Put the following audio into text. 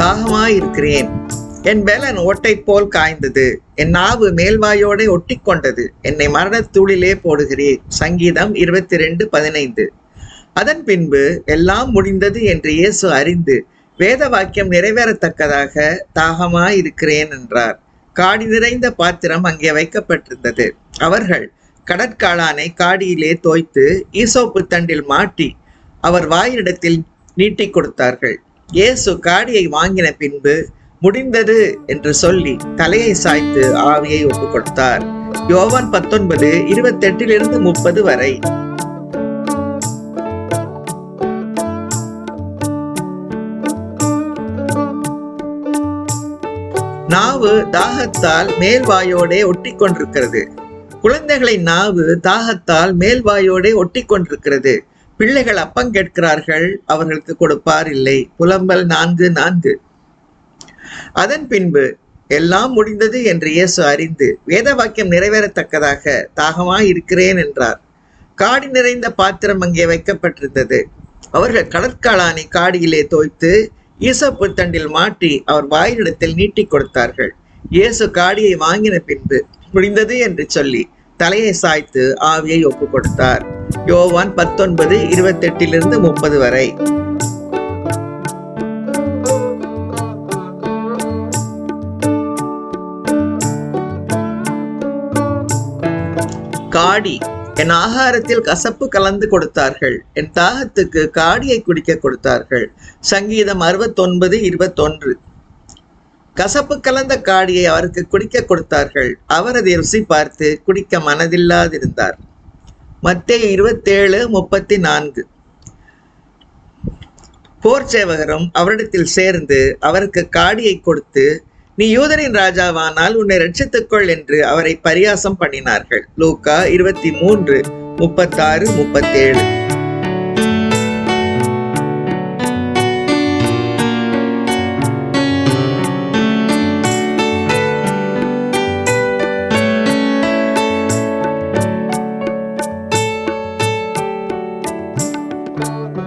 தாகமாயிருக்கிறேன் என் பெலன் ஓட்டை போல் காய்ந்தது. என் நாவு மேல்வாயோடை ஒட்டி கொண்டது என்னை மரணத்தூளிலே போடுகிறேன் சங்கீதம் இருபத்தி ரெண்டு பதினைந்து. அதன் பின்பு எல்லாம் முடிந்தது என்று இயேசு அறிந்து வேத வாக்கியம் நிறைவேறத்தக்கதாக தாகமாயிருக்கிறேன் என்றார். காடி நிறைந்த பாத்திரம் அங்கே வைக்கப்பட்டிருந்தது. அவர்கள் கடற்காளானை காடியிலே தோய்த்து ஈசோப்பு தண்டில் மாட்டி அவர் வாயிடத்தில் நீட்டிக் கொடுத்தார்கள். இயேசு காடியை வாங்கின பின்பு முடிந்தது என்று சொல்லி தலையை சாய்த்து ஆவியை ஒப்புக் கொடுத்தார் யோவான் பத்தொன்பது இருபத்தெட்டிலிருந்து முப்பது வரை. நாவு தாகத்தால் மேல் வாயோடே ஒட்டி கொண்டிருக்கிறது குழந்தைகளின் நாவு தாகத்தால் மேல் வாயோடே ஒட்டி கொண்டிருக்கிறது பிள்ளைகள் அப்பம் கேட்கிறார்கள் அவர்களுக்கு கொடுப்பார் இல்லை. புலம்பல் நான்கு நான்கு. அதன் பின்பு எல்லாம் முடிந்தது என்று இயேசு அறிந்து வேத வாக்கியம் நிறைவேறத்தக்கதாக தாகமாய் இருக்கிறேன் என்றார். காடி நிறைந்த பாத்திரம் அங்கே வைக்கப்பட்டிருந்தது. அவர்கள் கடற்காளானை காடியிலே தோய்த்து ஈசப்பு தண்டில் மாட்டி அவர் வாயிலிடத்தில் நீட்டிக் கொடுத்தார்கள். இயேசு காடியை வாங்கின பின்பு முடிந்தது என்று சொல்லி தலையை சாய்த்து ஆவியை ஒப்பு கொடுத்தார் யோவான் பத்தொன்பது இருபத்தெட்டிலிருந்து முப்பது வரை. காடி என் ஆகாரத்தில் கசப்பு கலந்து கொடுத்தார்கள். என் தாகத்துக்கு காடியை குடிக்க கொடுத்தார்கள். சங்கீதம் அறுபத்தொன்பது இருபத்தொன்று. கசப்பு கலந்த காடியை அவருக்கு குடிக்க கொடுத்தார்கள். அவர் அதை ருசி பார்த்து குடிக்க மனதில்லாதிருந்தார். மத்திய இருபத்தேழு முப்பத்தி நான்கு போர் சேவகரும் அவரிடத்தில் சேர்ந்து அவருக்கு காடியை கொடுத்து நீ யூதரின் ராஜாவானால் உன்னை ரட்சித்துக்கொள் என்று அவரை பரியாசம் பண்ணினார்கள். லூக்கா இருபத்தி மூன்று முப்பத்தாறு முப்பத்தேழு. Bye.